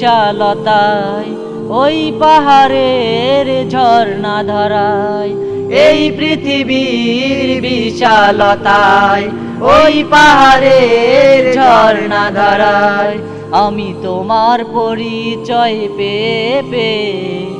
বিশালতায়, ওই পাহাড়ের ঝর্ণা ধরায়। এই পৃথিবীর বিশালতায়, ওই পাহাড়ের ঝর্ণা ধরায়। আমি তোমার পরিচয় পেয়ে পেয়ে